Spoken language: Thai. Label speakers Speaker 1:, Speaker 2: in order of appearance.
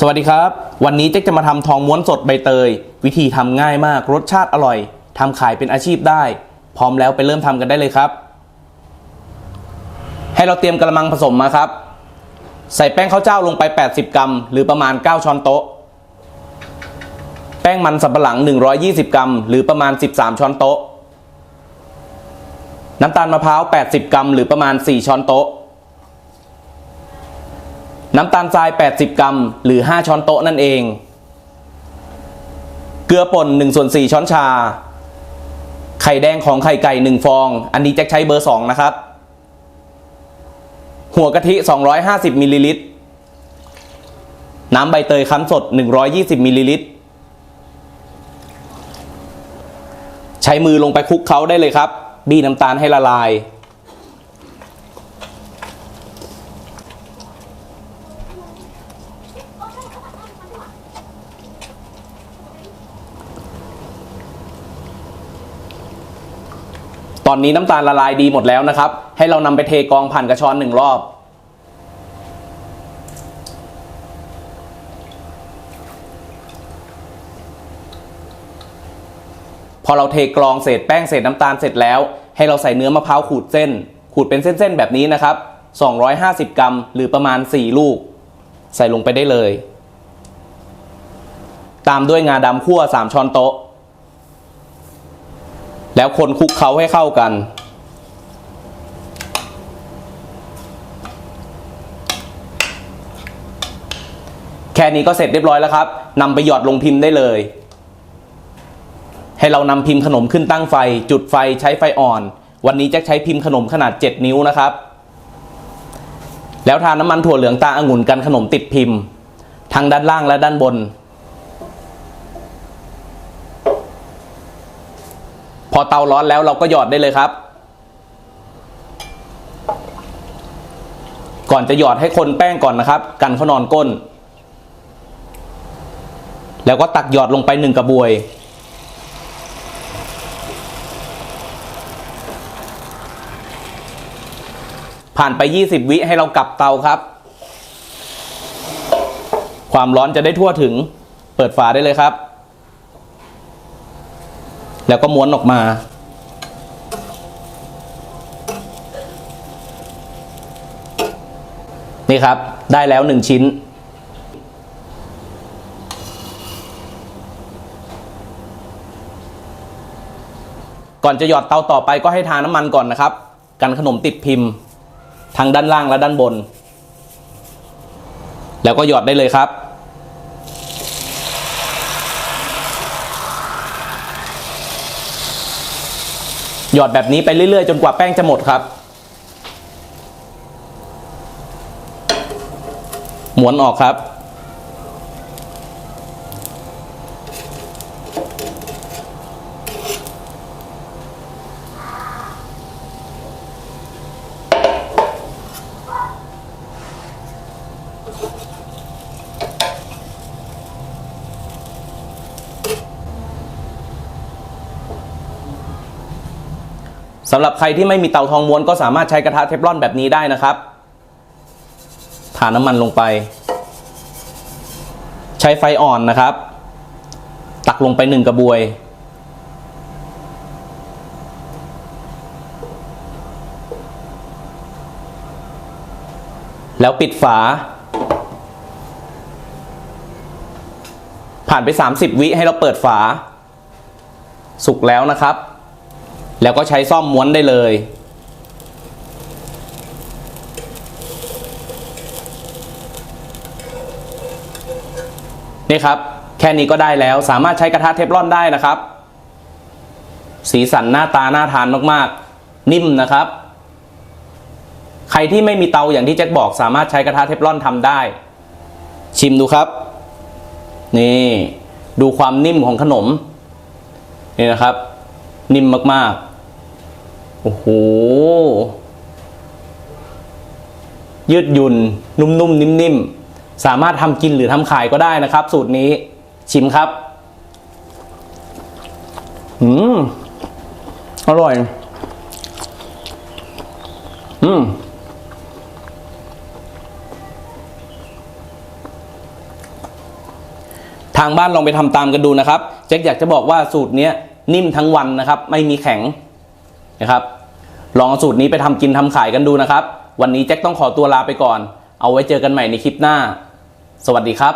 Speaker 1: สวัสดีครับ วันนี้เจ๊กจะมาทำทองม้วนสดใบเตย วิธีทำง่ายมากรสชาติอร่อยทำขายเป็นอาชีพได้ พร้อมแล้วไปเริ่มทำกันได้เลยครับ ให้เราเตรียมกระมังผสมมาครับ ใส่แป้งข้าวเจ้าลงไป 80 กรัม หรือประมาณ 9 ช้อนโต๊ะ แป้งมันสำปะหลัง 120 กรัม หรือประมาณ 13 ช้อนโต๊ะ น้ำตาลมะพร้าว 80 กรัม หรือประมาณ 4 ช้อนโต๊ะ น้ำตาลทราย 80 กรัม หรือ 5 ช้อนโต๊ะนั่นเอง เกลือป่น1ส่วน4ช้อนชา ไข่แดงของไข่ไก่ 1 ฟอง อันนี้แจ็คใช้เบอร์ 2 นะครับ หัวกะทิ 250มิลลิลิตร น้ำใบเตยคั้นสด 120มิลลิลิตร ใช้มือลงไปคลุกเคล้าได้เลยครับ บี้น้ำตาลให้ละลาย ตอนนี้น้ำตาลละลายดีหมดแล้วนะครับ ให้เรานำไปเทกรองผ่านกระชอนหนึ่งรอบ พอเราเทกรองเศษแป้งเศษน้ำตาลเสร็จแล้ว ให้เราใส่เนื้อมะพร้าวขูดเส้น ขูดเป็นเส้นๆแบบนี้นะครับ 250 กรัม หรือประมาณ 4 ลูก ใส่ลงไปได้เลย ตามด้วยงาดำคั่ว 3 ช้อนโต๊ะ แล้วคนคลุกเคล้าให้เข้ากัน แค่นี้ก็เสร็จเรียบร้อยแล้วครับนำไปหยอดลงพิมพ์ได้เลย ให้เรานำพิมพ์ขนมขึ้นตั้งไฟ จุดไฟใช้ไฟอ่อน วันนี้จะใช้พิมพ์ขนมขนาด 7 นิ้วนะครับ แล้วทาน้ำมันถั่วเหลืองตาอางุ่นกันขนมติดพิมพ์ ทั้งด้านล่างและด้านบน พอเตาร้อนแล้วเราก็หยอดได้เลยครับ ก่อนจะหยอดให้คนแป้งก่อนนะครับ กันเขานอนก้น แล้วก็ตักหยอดลงไปหนึ่งกระบวยผ่านไป 20 วิให้เรากลับเตาครับ ความร้อนจะได้ทั่วถึง เปิดฝาได้เลยครับ แล้วก็ม้วนออกมา นี่ครับ ได้แล้วหนึ่งชิ้น ก่อนจะหยอดเตาต่อไปก็ให้ทาน้ำมันก่อนนะครับ กันขนมติดพิมพ์ ทั้งด้านล่างและด้านบน แล้วก็หยอดได้เลยครับ หยอดแบบนี้ไปเรื่อยๆ จนกว่าแป้งจะหมดครับ หมุนออกครับ สำหรับใครที่ไม่มีเตาทองม้วนก็สามารถใช้กระทะเทฟลอนแบบนี้ได้นะครับทาน้ำมันลงไป ใช้ไฟอ่อนนะครับ ตักลงไปหนึ่งกระบวย แล้วปิดฝา ผ่านไป 30 วิให้เราเปิดฝา สุกแล้วนะครับ แล้วก็ใช้ซ่อมม้วนได้เลย นี่ครับ แค่นี้ก็ได้แล้วสามารถใช้กระทะเทฟลอนได้นะครับ สีสันหน้าตาน่าทานมากๆ นิ่มนะครับ ใครที่ไม่มีเตาอย่างที่แจ็คบอก สามารถใช้กระทะเทฟลอนทำได้ ชิมดูครับ นี่ดูความนิ่มของขนมนี่นะครับ นิ่มมากๆ โอ้โห ยืดหยุ่น นุ่มๆ นิ่มๆ สามารถทำกินหรือทำขายก็ได้นะครับ สูตรนี้ชิมครับ อืม อร่อย อืมทางบ้านลองไปทำตามกันดูนะครับ แจ็คอยากจะบอกว่าสูตรเนี้ยนิ่มทั้งวันนะครับ ไม่มีแข็ง นะครับ ลองสูตรนี้ไปทำกินทำขายกันดูนะครับ วันนี้แจ็คต้องขอตัวลาไปก่อน เอาไว้เจอกันใหม่ในคลิปหน้า สวัสดีครับ